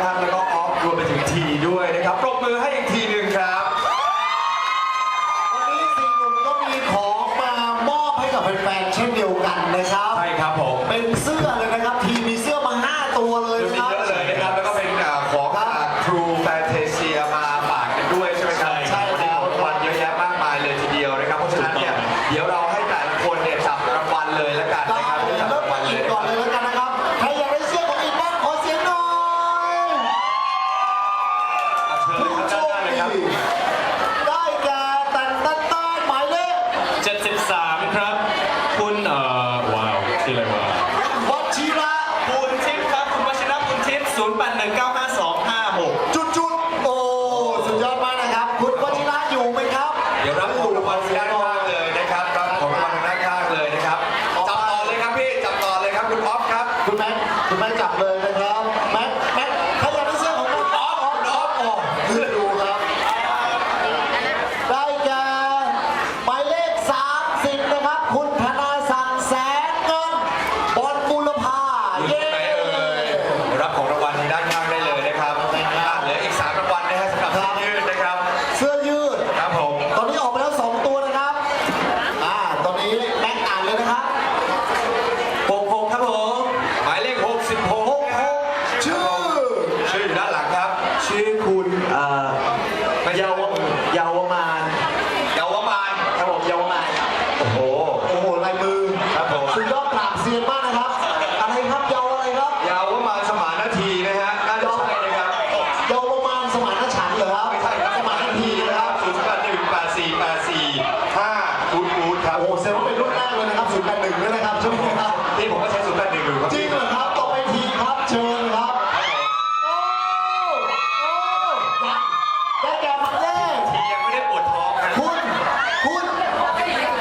ครับแล้วก็ออฟรวมไปถึงทีด้วย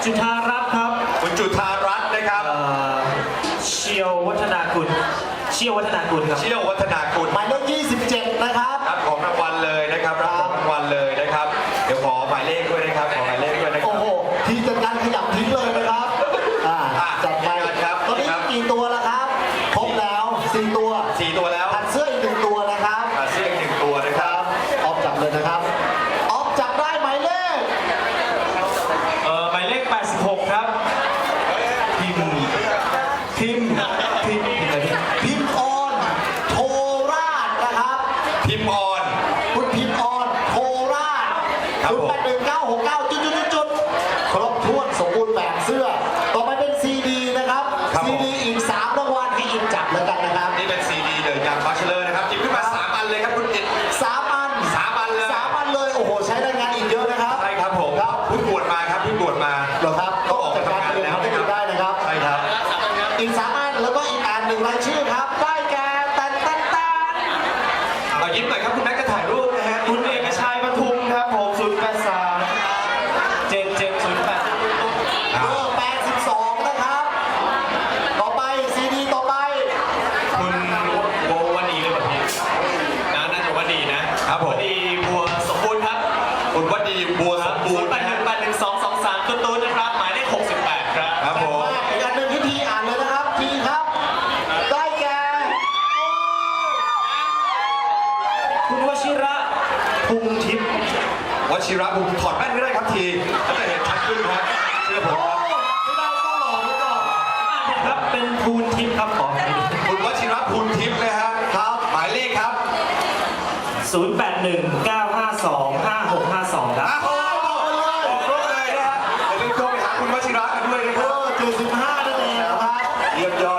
จุธารัตน์ครับคุณจุธารัตน์นะครับเชี่ยววัฒนาคุณเชี่ยววัฒนาคุณครับ เชี่ยววัฒนาคุณหมายเลข27 นะครับครับของรางวัลเลยนะครับรับ 0 8 1 9 6 9จุดจุดจุดครบถ้วนสมบูรณ์แบบเสื้อ ก็ได้ครับทีก็จะเห็นชัดขึ้นครับเชื่อผมครับไม่ได้ต้องหลอกไว้ก่อนครับเป็นภูนทิพย์ครับขอคุณวชิระภูนทิพย์นะฮะครับหมายเลขครับ 081 952 5652ครับ เยี่ยมยอด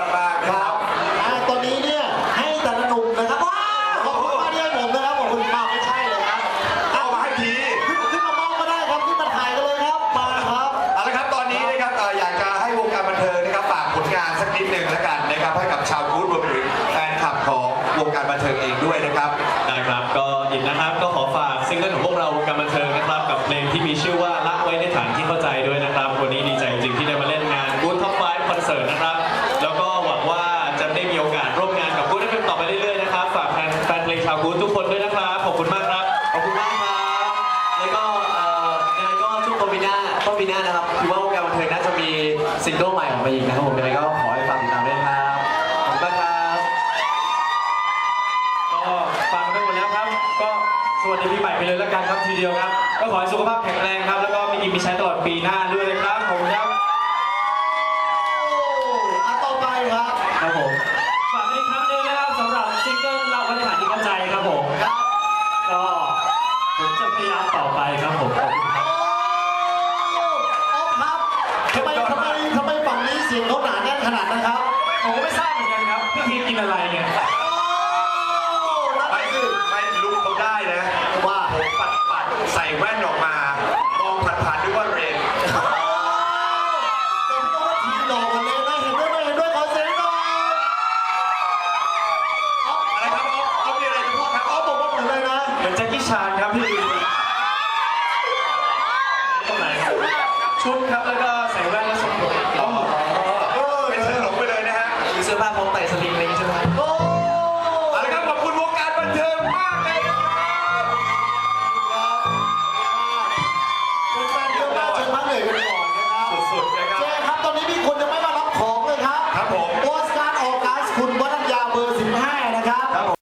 นะครับให้กับชาวกู๊ดรวมถึงแฟนคลับของวงการบันเทิงเองด้วยนะครับ ได้ครับก็อีกนะครับก็ขอฝากซิงเกิลของพวกเราการบันเทิงนะครับ กับเพลงที่มีชื่อว่าละไว้ในฐานที่เข้าใจด้วยนะครับ วันนี้ดีใจจริงที่ได้มาเล่นงานกู๊ดท็อปไฟว์คอนเสิร์ตนะครับ แล้วก็หวังว่าจะได้มีโอกาสร่วมงานกับกู๊ดได้เป็นต่อไปเรื่อยๆนะครับฝากแฟนแฟนเพลงชาวกู๊ดทุกคนด้วยนะครับขอบคุณมากครับขอบคุณมากครับแล้วก็เอ่อยังไงก็ช่วงต้นปีหน้าต้นปีหน้านะครับคิดว่าวงการบันเทิงน่าจะมีซิงเกิลใหม่ออกมาอีกนะครับผมยังไงก็ขอให้ฝากติดตามด้วยครับ ไปเลยละกันครับทีเดียวครับ ก็ขอให้สุขภาพแข็งแรงครับ แล้วก็มีกินมีใช้ตลอดปีหน้าด้วยนะครับผมครับอ่ต่อไปครับ ครับผมฝากอีกครั้งหนึงนะครับสำหรับซิงเกิลเราวันที่ผ่านที่เข้าใจครับผมครับก็ผมจะพยายามต่อไปครับผมครับ โอ้ออครับทำไมทำไมทำไมฝั่งนี้เสียงเขาหนาแน่นขนาดนั้นครับ ผมก็ไม่ทราบเหมือนกันครับพี่ทีกินอะไรเนี่ย ชานครับพี่ตรไหชุดครับแล้วก็ใส่แว่นแล้วสมผมอ๋อเออเป็นเสื้อหลงไปเลยนะฮะมีเสื้อผ้าของไต่สลิงอะไรอย่างงี้ใช่ไหม